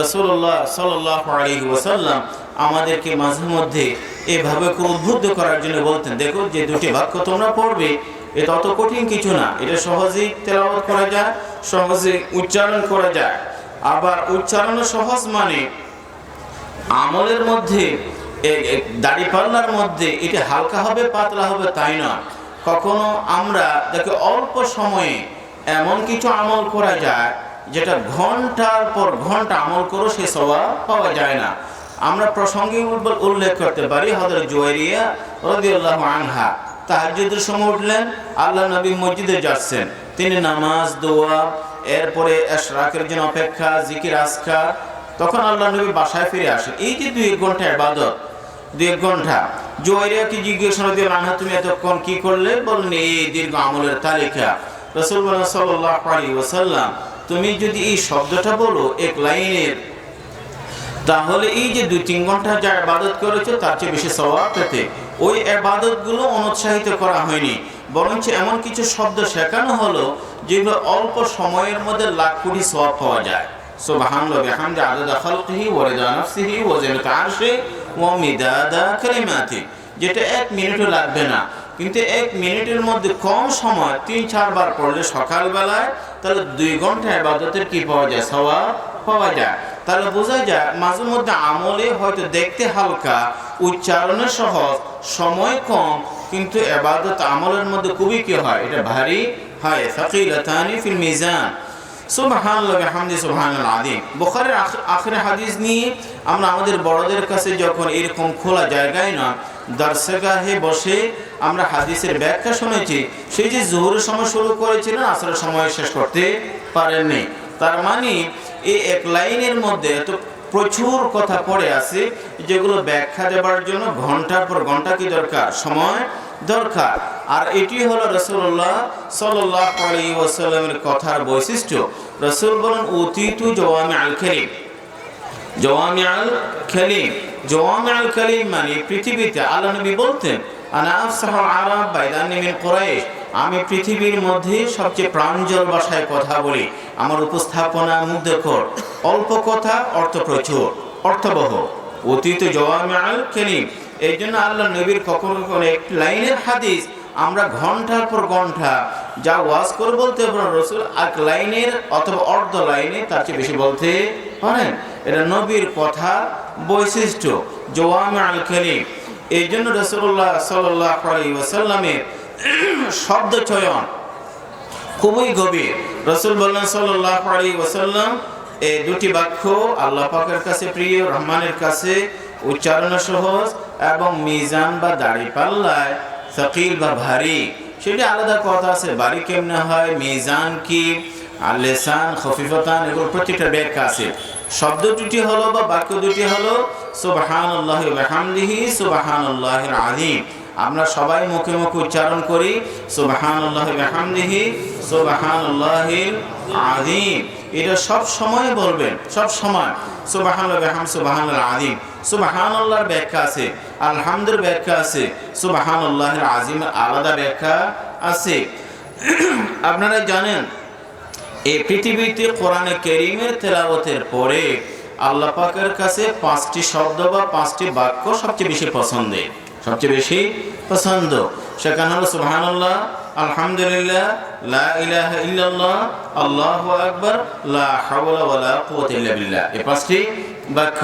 রসুল্লাহ সাল্লাহ আলী ওসাল্লাম আমাদেরকে মাঝে মধ্যে এভাবে উদ্বুদ্ধ করার জন্য বলতেন, দেখো, যে দুটি বাক্য তোমরা পড়বে, এটা অত কঠিন কিছু না। এটা সহজেই তেলাওয়াত করা যায়, সহজে উচ্চারণ করা যায়। আবার উচ্চারণ সহজ মানে আমলের মধ্যে দাড়ি পাল্লার মধ্যে এটা হালকা হবে, পাতলা হবে, তাই না কখনো আমরা দেখে অল্প সময়ে এমন কিছু আমল করা যায় যেটা ঘণ্টার পর ঘণ্টা আমল করো সে স্বভাব পাওয়া যায় না। আমরা প্রসঙ্গে উল্লেখ করতে পারি হজরত জুয়ারিয়া রদিউল্লাহ আনহা তাহাজুদের সময় উঠলেন আল্লাহ নবী মসজিদে যাচ্ছেন। তিনি নামাজ দোয়া এরপরে এশরাকের জন্য অপেক্ষা জিকির আসকার তখন আল্লাহ নবী বাসায় ফিরে আসেন। এই যে দুই এক ঘণ্টা আবাদত দুই এক ঘণ্টা জোয়ারিয়াকে জিজ্ঞেস দিয়ে রান্না তুমি এতক্ষণ কি করলে? বললেন এই দীর্ঘ আমলের তালিকা। রসুল সাল্লাহ আলী ওসাল্লাম তুমি যদি এই শব্দটা বলো এক লাইনের, তাহলে এই যে দুই তিন ঘণ্টা যা আবাদত করেছ, তার চেয়ে বেশি স্বভাব পেতে ওই আবাদতগুলো অনুৎসাহিত করা হয়নি, বরঞ্চ এমন কিছু শব্দ শেখানো হলো, যেগুলো অল্প সময়ের মধ্যে লাখ কোটি সওয়াব পাওয়া যায়। ওয়া রিদা নাফসিহি ওয়া জিনাতা আরশি ওয়া মিদাদা কালিমাতি যেটা এক মিনিটও লাগবে না। কিন্তু এক মিনিটের মধ্যে কম সময়, তিন চারবার পড়লে সকালবেলায় তাহলে দুই ঘণ্টা আবাদতের কি পাওয়া যায়? সওয়াব পাওয়া যায়। তাহলে বোঝা যায়, মাঝে মধ্যে আমলে হয়তো দেখতে হালকা, উচ্চারণে সহজ, সময় কম, কিন্তু এবাদত আমলের মধ্যে খুবই কি হয়? এটা ভারী হয়। ফিল মিজান। বুখারীর আখিরে হাদিস নিয়ে আমরা আমাদের বড়দের কাছে যখন এরকম খোলা জায়গায় না দর্শগাহে বসে আমরা হাদিসের ব্যাখ্যা শুনেছি, সেই যে জোহরের সময় শুরু করেছিলেন, আসরের সময় শেষ করতে পারেননি। তার মানে এই এক লাইনের মধ্যে এত প্রচুর কথা পড়ে আছে, যেগুলো ব্যাখ্যা দেওয়ার জন্য ঘণ্টার পর ঘণ্টা কি দরকার? সময় দরকার। আর এটি হলো রসুল্লাহ সাল্লাহ আলী ওসাল্লামের কথার বৈশিষ্ট্য। রসুল বলেন, অতীত জওয়ামি আল খেলিম জওয়ামি আল খেলিম জওয়ামি আল খেলিম মানে পৃথিবীতে। আল্লাহ নবী বলতেন আমি পৃথিবীর মধ্যে সবচেয়ে প্রাঞ্জল ভাষায় কথা বলি। আমার উপস্থাপনা মুগ্ধকর। অল্প কথা, অর্থ প্রচুর, অর্থবহ। অতীত জওয়ামিয়াল কেলিম এই জন্য আল্লাহ নবীর কখনো কখনো একটি লাইনের হাদিস, আমরা ঘণ্টার পর ঘণ্টা যা ওয়াজ করে বলতে পারেন রসুল এক লাইনের অথবা অর্ধ লাইনে তার চেয়ে বেশি বলতে পারেন এটা নবীর কথা, বৈশিষ্ট্য জওয়ামি আল কেলিম। এই জন্য রসুল্লাহ সাল্লাহ শব্দ চয়ন খুবই গভীর। রসুল বললেন সাল্লাহ আলী ওসাল্লাম এই দুটি বাক্য আল্লাহ পাকের কাছে প্রিয়, রহমানের কাছে, উচ্চারণ সহজ। এবং মিজান বা দাড়ি পাল্লায় সকিল বা ভারী, সেটি আলাদা কথা আছে। বাড়ি কেমনে হয়? মিজান কি? আর লেসান, খফিফতান এগুলো প্রত্যেকটা ব্যাখ্যা আছে। শব্দ দুটি হলো বা বাক্য দুটি হলো সুবাহান আল্লাহ হামদিহি সুবাহান আল্লাহের আদিম আমরা সবাই মুখে মুখে উচ্চারণ করি সুবাহান আল্লাহ হামদিহি সুবাহান আল্লাহিল আদিম এটা সব সময় বলবেন, সব সময়। আছে ব্যাখ্যা আছে আলাদা আছে। আপনারা জানেন এই পৃথিবীতে কোরআনে কেরিমের তেলাবতের পরে আল্লাহ কাছে পাঁচটি শব্দ বা পাঁচটি বাক্য সবচেয়ে বেশি পছন্দের, সবচেয়ে বেশি পছন্দ। সেখানে হলো সুবহানাল্লাহ আলহামদুলিল্লাহ, লা ইলাহা ইল্লাল্লাহ, আল্লাহু আকবার, লা পাঁচটি বাক্য।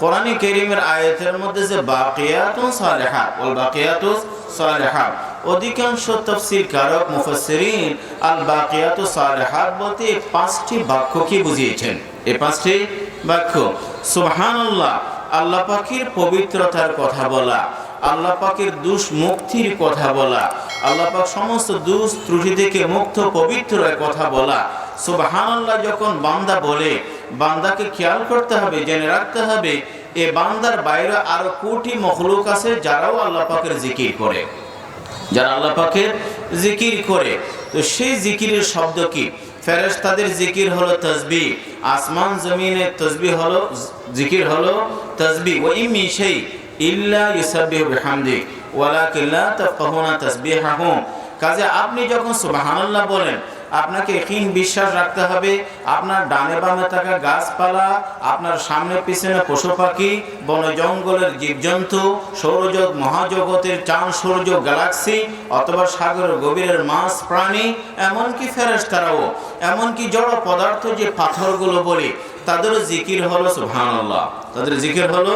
কোরআনে কারীমের আয়াতের মধ্যে যে বাকিয়াতুন অধিকাংশ তফসির কারক, মুফাসসিরিন আল বাকিয়াতুস সালিহাত বলতে পাঁচটি বাক্য কি বুঝিয়েছেন? এই পাঁচটি বাক্য। সুবহানাল্লাহ, আল্লাহ পাকের পবিত্রতার কথা বলা আল্লাহ পাকের দুষ মুক্তির কথা বলা। আল্লাহ পাক সমস্ত দুষ ত্রুটি থেকে মুক্ত, পবিত্র কথা বলা। সুবহানাল্লাহ, যখন বান্দা বলে, বান্দাকে খেয়াল করতে হবে, জেনে রাখতে হবে, এ বান্দার বাইরে আরও কোটি মখলুক আছে যারাও আল্লাহ পাকের জিকির করে। যারা আল্লাহ পাকের জিকির করে। তো সেই জিকিরের শব্দ কি? ফেরেশতাদের জিকির হলো তসবি আসমান, জমিনের তসবি হলো, জিকির হলো তসবি ওই ইমি সেই ইল্লা ইউসাব্বিহু বিহামদি ওয়ালাকিন লা তাফকাহুনা তাসবিহাহুম। কাজে আপনি যখন সুবহানাল্লাহ বলেন আপনাকে হীন বিশ্বাস রাখতে হবে। আপনার ডানে বামে থাকা গাছপালা, আপনার সামনে পিছনে পশু পাখি, বন জঙ্গলের জীবজন্তু সৌরজগ মহাজগতের চাঁদ, সূর্য, গ্যালাক্সি, অথবা সাগরের গভীরের মাছ, প্রাণী, এমনকি ফেরেশতারাও, এমনকি জড় পদার্থ যে পাথরগুলো বলি তাদেরও জিকির হলো সুবহানাল্লাহ। তাদের জিকির হলো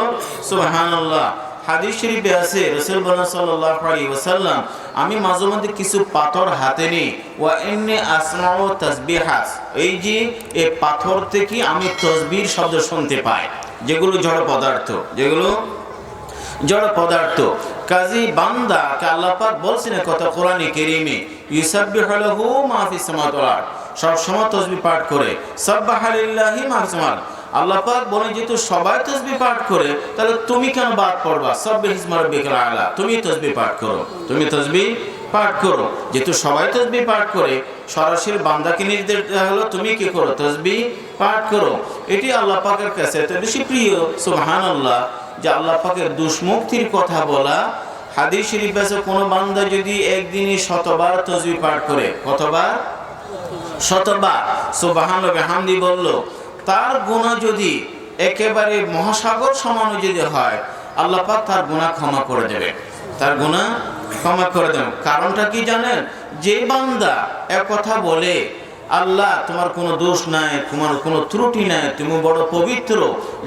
সুবহানাল্লাহ। হাদিস শরীফে আছে সাল্লাল্লাহু আলাইহি ওয়াসাল্লাম, আমি মাঝে মধ্যে কিছু পাথর হাতে নিই। ওয়া ইন্নী আসমাউ তাসবিহাত এই যে এই পাথর থেকে আমি তসবির শব্দ শুনতে পাই, যেগুলো জড় পদার্থ, যেগুলো জড় পদার্থ। কাজী বান্দা, কে আল্লাহ পাক বলছেন কথা কোরআনে কারীমে, ইউসাব্বিহু লাহু মা ফিস সামাওয়াতি সব সময় তসবিহ পাঠ করে, সাব্বাহা লিল্লাহি মা ফিস আল্লাহ পাক বলেন, যেহেতু সবাই তসবি পাঠ করে, তাহলে তুমি কেন বাদ পড়বা? সব্বে হিজমার বিকেল তুমি তসবি পাঠ করো, তুমি তসবি পাঠ করো, যেহেতু সবাই তসবি পাঠ করে, সরাসরি বান্দাকে নির্দেশ দেওয়া হলো, তুমি কি করো? তসবি পাঠ করো। এটি আল্লাহ পাকের কাছে এত বেশি প্রিয় সুবহান আল্লাহ যে আল্লাহ পাকের দুষ্মুক্তির কথা বলা। হাদিস শরীফ আছে, কোনো বান্দা যদি একদিনে শতবার তসবি পাঠ করে কতবার? শতবার। সুবহান হামদি বলল তার গুণা যদি একেবারে মহাসাগর সমান যদি হয়, আল্লাহ পাক তার গুণা ক্ষমা করে দেবে তার গুণা ক্ষমা করে দেবে কারণটা কি জানেন? যে বান্দা এক কথা বলে, আল্লাহ, তোমার কোনো দোষ নাই, তোমার কোনো ত্রুটি নাই, তুমি বড় পবিত্র।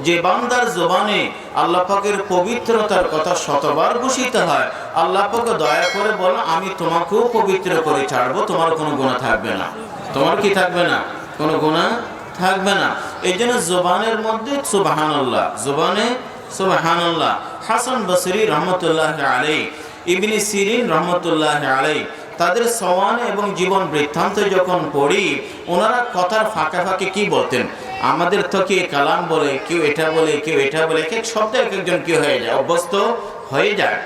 যে বান্দার জবানে আল্লাহ পাকের পবিত্রতার কথা শতবার ঘোষিত হয়, আল্লাহ পাকে দয়া করে বলো আমি তোমাকেও পবিত্র করে ছাড়বো, তোমার কোনো গুণা থাকবে না। তোমার কি থাকবে না? কোনো গুণা থাকবে না। এই জন্য জোবানের মধ্যে সুবাহান্লাহ জোবানে সুবাহান্লাহ হাসান বসরি রহমতুল্লাহ আলাই ইবনি সিরিন রহমতুল্লাহ আলাই তাদের সওয়ান এবং জীবন বৃত্তান্ত যখন পড়ি, ওনারা কথার ফাঁকা ফাঁকে কি বলতেন? আমাদের তো কি কালাম বলে, কেউ এটা বলে, কেউ এটা বলে, এক এক শব্দ এক একজন কি হয়ে যায়, অভ্যস্ত হয়ে যায়।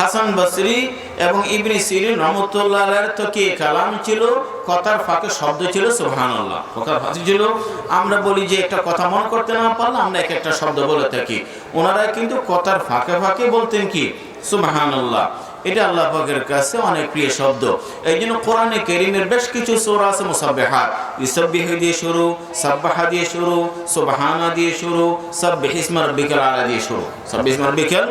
হাসান বসরি এবং ইবনি সিরিন রহমতুল্লাহ তো কি কালাম ছিল? কথার ফাঁকে শব্দ ছিল, সুবহানাল্লাহ। কথার ফাঁকে ছিল। আমরা বলি যে একটা কথা মনে করতে না পারলে আমরা এক একটা শব্দ বলে থাকি। ওনারা কিন্তু কথার ফাঁকে ফাঁকে বলতেন কি? সুবহানাল্লাহ। এটা আল্লাহ পাকের কাছে অনেক প্রিয় শব্দ। এই জন্য কোরআনে কেরিমের বেশ কিছু সোর আছে, মুসাব্বিহাত। ইসাব্বিহ দিয়ে শুরু, সাব্বাহা দিয়ে শুরু, সুবহানা দিয়ে শুরু, সাব্বিহ ইসমা রাব্বিকাল আলা দিয়ে শুরু, সাব্বিহ ইসমা রাব্বিকাল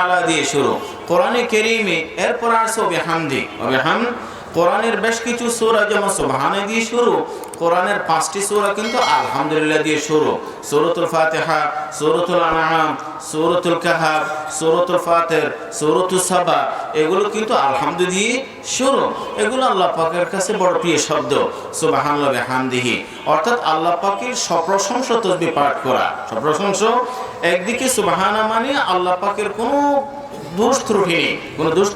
আলা দিয়ে শুরু। কোরআনে কেরিমে এরপর আছে বিহামদি বিহাম কোরআনের বেশ কিছু সূরা যেমন সুবহানা দিয়ে শুরু কোরআনের পাঁচটি সূরা কিন্তু আলহামদুলিল্লাহ দিয়ে শুরু। সূরাতুল ফাতিহা, সূরাতুল আনআম, সূরাতুল কাহাফ সূরাতুল ফাতির, সূরাতুস সাবা, এগুলো কিন্তু আলহামদুলিল্লাহ দিয়ে শুরু। এগুলো আল্লাহ পাকের কাছে বড় প্রিয় শব্দ। সুবহানাল্লাহ বিহামদিহি। অর্থাৎ আল্লাহ পাকের সপ্রশংসা তসবিহ পাঠ করা। সপ্রশংসা একদিকে সুবহানা মানে আল্লাহ পাকের কোনো দোষ নেই। কোনো দোষ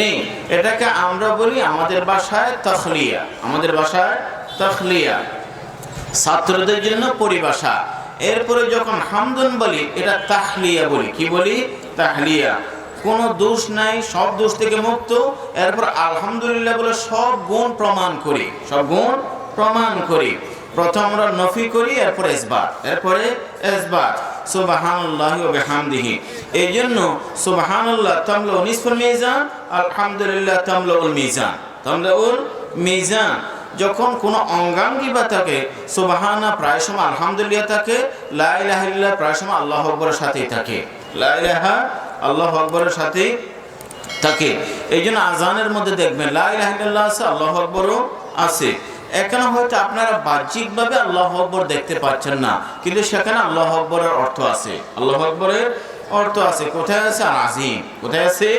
নেই। এটাকে আমরা বলি আমাদের বাসায় তখলিয়া আমাদের বাসায় তখলিয়া, ছাত্রদের জন্য পরিভাষা। এরপরে যখন হামদুন বলি, এটা তাহলিয়া বলি। কি বলি? তাহলিয়া কোনো দোষ নাই, সব দোষ থেকে মুক্ত। এরপর আলহামদুলিল্লাহ বলে সব গুণ প্রমাণ করি। সব গুণ প্রমাণ করি। প্রথম আমরা নফি করি, এরপরে এসবাত এরপরে এসবাত সুবহানাল্লাহি ওয়া এই জন্য সুবহানাল্লাহ তামলা নিসফুল মিজান, আলহামদুলিল্লাহ তামলাউল মিজান। তামলাউল মিজান। যখন কোনো অঙ্গাঙ্গি বা থাকে সুবহানা প্রায় সময় আলহামদুলিল্লাহ থাকে লা ইলাহা প্রায় সময় আল্লাহ আকবরের সাথেই থাকে। লা ইলাহা আল্লাহ আকবরের সাথেই থাকে। এই জন্য আজানের মধ্যে দেখবেন, লা ইলাহা আছে, আল্লাহ আকবরও আছে। এখানে হয়তো আপনারা বাহ্যিকভাবে আল্লাহ আকবর দেখতে পাচ্ছেন না, কিন্তু সেখানে আল্লাহ আকবরের অর্থ আছে। আল্লাহ আকবরের অর্থ আছে। কোথায় আছে? আর আজিম। কোথায় আছে?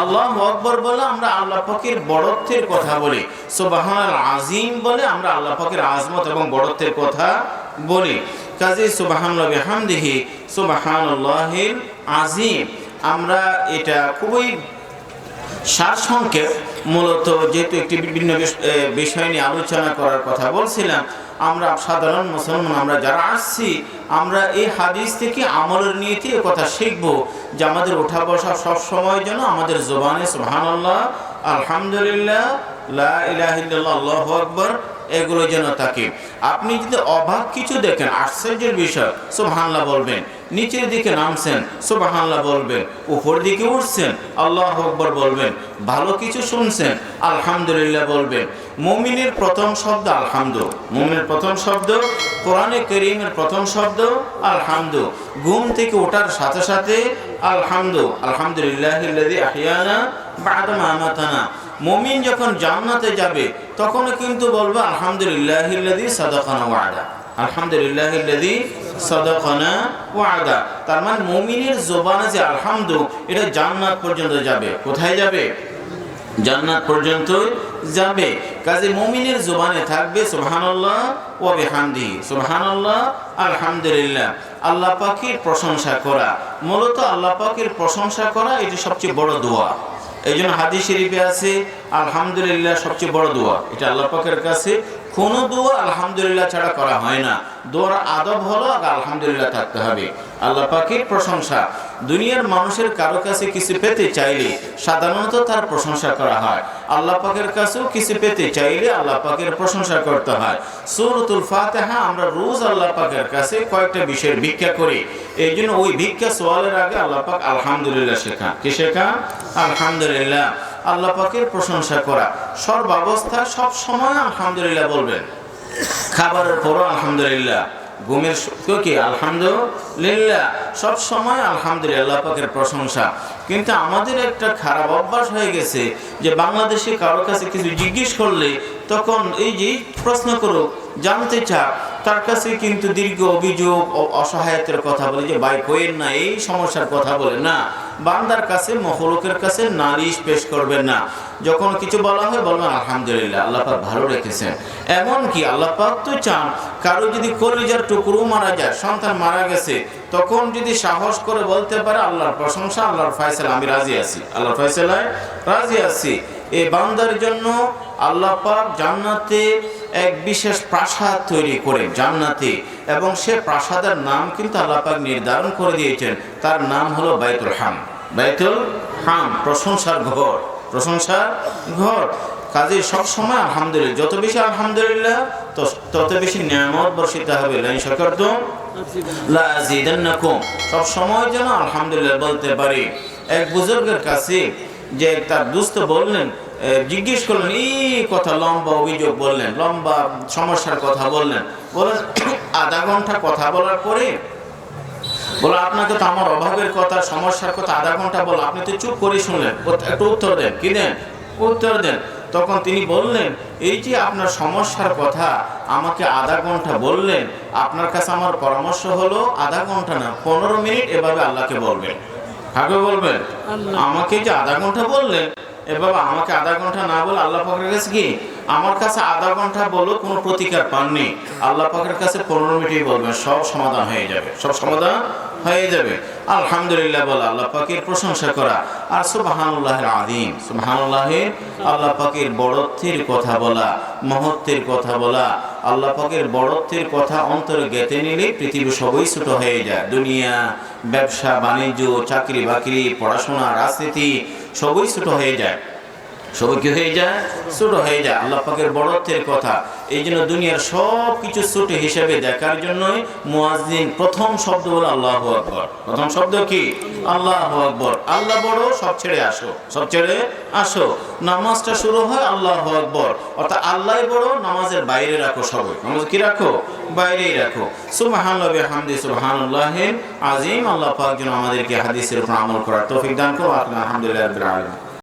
আল্লাহ আকবর বলে আমরা আল্লাহ পাকের বড়ত্বের কথা বলি। সোবাহান আজিম বলে আমরা আল্লাহ পাকের আজমত এবং বড়ত্বের কথা বলি। কাজে সুবাহান হামদিহি সুবাহান আজিম। আমরা এটা খুবই সারসংক্ষেপ মূলত যেহেতু একটি বিভিন্ন বিষয় নিয়ে আলোচনা করার কথা বলছিলাম। আমরা সাধারণ মুসলমান, আমরা যারা আসছি, আমরা এই হাদিস থেকে আমলের নিয়েতে কথা শিখব যে আমাদের ওঠা বসা সব সময় যেন আমাদের জোবানে সুবহানাল্লাহ, আলহামদুলিল্লাহ, লা আকবর, এগুলো যেন থাকে। আপনি যদি অভাব কিছু দেখেন, আশ্চর্যের বিষয় সোহানলা বলবেন। নিচের দিকে নামছেন, সুবহানাল্লাহ বলবেন, উপর দিকে উঠছেন, আল্লাহ আকবর বলবেন, ভালো কিছু শুনছেন, আলহামদুলিল্লাহ বলবেন। মুমিনের প্রথম শব্দ আলহামদু, মুমিনের প্রথম শব্দ, কোরআনে করিমের প্রথম শব্দ আলহামদু, ঘুম থেকে ওঠার সাথে সাথে আলহামদু, আলহামদুলিল্লাহ আহিয়ানা বাদা মামাতানা মুমিন যখন জান্নাতে যাবে, তখনও কিন্তু বলবে, আলহামদুলিল্লাহ ওয়াদা, আলহামদুলিল্লাহ সদকনা ওয়াদা। তার মানে মুমিনের জোবানে যে আলহামদু, এটা জান্নাত পর্যন্ত যাবে। কোথায় যাবে? জান্নাত পর্যন্ত যাবে। কাজে মুমিনের জোবানে থাকবে সুবহানাল্লাহ ওয়া বিহামদিহি সুবহানাল্লাহ, আলহামদুলিল্লাহ। আল্লাহ পাকের প্রশংসা করা। মূলত আল্লাহ পাকের প্রশংসা করা এটি সবচেয়ে বড় দোয়া। এই জন্য হাদিস শরীফে আছে, আলহামদুলিল্লাহ সবচেয়ে বড় দোয়া। এটা আল্লাহ পাকের কাছে কোনো দোয়া আলহামদুলিল্লাহ ছাড়া করা হয় না। দোয়ার আদব হলো আলহামদুলিল্লাহ থাকতে হবে। আল্লাহ পাখির প্রশংসা। দুনিয়ার মানুষের কারও কাছে কিছু পেতে চাইলে সাধারণত তার প্রশংসা করা হয়। আল্লাহ পাকের কাছেও কিছু পেতে চাইলে আল্লাহ পাকের প্রশংসা করতে হয়। সূরাতুল ফাতিহা আমরা রোজ আল্লাহ পাকের কাছে কয়েকটা বিষয়ের ভিক্ষা করি। এই জন্য ওই ভিক্ষা সোয়ালের আগে আল্লাহ পাক আলহামদুলিল্লাহ শেখা কি শেখা আলহামদুলিল্লাহ। আল্লাহ পাকের প্রশংসা করা। সর্বাবস্থা সব সময় আলহামদুলিল্লাহ বলবেন। খাবারের পরও আলহামদুলিল্লাহ। ঘুমের কি? আলহামদুলিল্লাহ। সব সময় আলহামদুলিল্লাহ পাকের প্রশংসা। কিন্তু আমাদের একটা খারাপ অভ্যাস হয়ে গেছে যে বাংলাদেশে কারও কাছে কিছু জিজ্ঞেস করলে তখন এই যে প্রশ্ন করুক জানতে চাক তার কাছে কিন্তু দীর্ঘ অভিযোগ অসহায়তার কথা বলে যে, ভাই, কইেন না, এই সমস্যার কথা বলে না। বান্দার কাছে মহলুকের কাছে নালিশ পেশ করবেন না। যখন কিছু বলা হয়, বলবেন, আলহামদুলিল্লাহ, আল্লাহ পাক ভালো রেখেছেন। এমন কি আল্লাহ পাক তো চান, কারও যদি কলিজার টুকরো মারা যায়, সন্তান মারা গেছে, তখন যদি সাহস করে বলতে পারে, আল্লাহর প্রশংসা, আল্লাহর ফয়সালা আমি রাজি আছি। আল্লাহর ফয়সালায় রাজি আছি। এই বান্দার জন্য আল্লাহ পাক জান্নাতে এক বিশেষ প্রাসাদ তৈরি করে জান্নাতে। এবং সে প্রাসাদের নাম কিন্তু আল্লাহ পাক নির্ধারণ করে দিয়েছেন। তার নাম হলো বাইতুল হাম। বাইতুল হাম, প্রশংসার ঘর। প্রশংসার ঘর। কাজে সবসময় আলহামদুলিল্লাহ। যত বেশি আলহামদুলিল্লাহ তত বেশি নিয়ামত বর্ষিত হবে। লাইন সরকার তো সব সময় যেন আলহামদুলিল্লাহ বলতে পারি। এক বুজুর্গের কাছে যে তার দুস্থ বললেন জিজ্ঞেস করলেন এই কথা লম্বা অভিযোগ বললেন লম্বা সমস্যার কথা বললেন। বললেন আধা ঘণ্টা কথা বলার পরে বলো আপনাকে তো আমার অভাবের কথা সমস্যার কথা আধা ঘণ্টা বলো আপনি তো চুপ করে শুনলেন। একটু উত্তর দেন। কি দেন? উত্তর দেন। তখন তিনি বললেন এই যে আপনার সমস্যার কথা আমাকে আধা ঘণ্টা বললেন আপনার কাছে আমার পরামর্শ হলো আধা ঘণ্টা না পনেরো মিনিট এভাবে আল্লাহকে বলবেন। কাকে বলবেন? আমাকে যে আধা ঘণ্টা বললেন। এভাবে আমাকে আধা ঘণ্টা না বলে আল্লাহ পাকের কাছে কি? আমার কাছে আধা ঘণ্টা বলো কোনো প্রতিকার পাননি। আল্লাহ পাকের কাছে পনেরো মিনিটই বলবেন, সব সমাধান হয়ে যাবে, সব সমাধান হয়ে যাবে। আলহামদুলিল্লাহ বলা আল্লাহ পাকের প্রশংসা করা। আর সুবাহানুল্লাহের আদিম সুবাহানুল্লাহের আল্লাহ পাকের বড়ত্বের কথা বলা, মহত্বের কথা বলা। আল্লাহ পাকের বড়ত্বের কথা অন্তরে গেতে নিলে পৃথিবী সবই ছোট হয়ে যায়। দুনিয়া, ব্যবসা, বাণিজ্য চাকরি বাকরি পড়াশোনা, রাজনীতি সবই ছোট হয়ে যায়। প্রথম শব্দ কি? আল্লাহ আকবর। আল্লাহ বড়, সব ছেড়ে আসো। সব ছেড়ে আসো। নামাজটা শুরু হয় আল্লাহ আকবর। অর্থাৎ আল্লাহ বড়, নামাজের বাইরে রাখো সবাই। নামাজ কি রাখো? বাইরেই রাখো। সুবহানাল্লাহ আজিম। আল্লাহ আমাদেরকে হাদিসের উপর আমল করার তৌফিক দান করো আলহামদুলিল্লাহ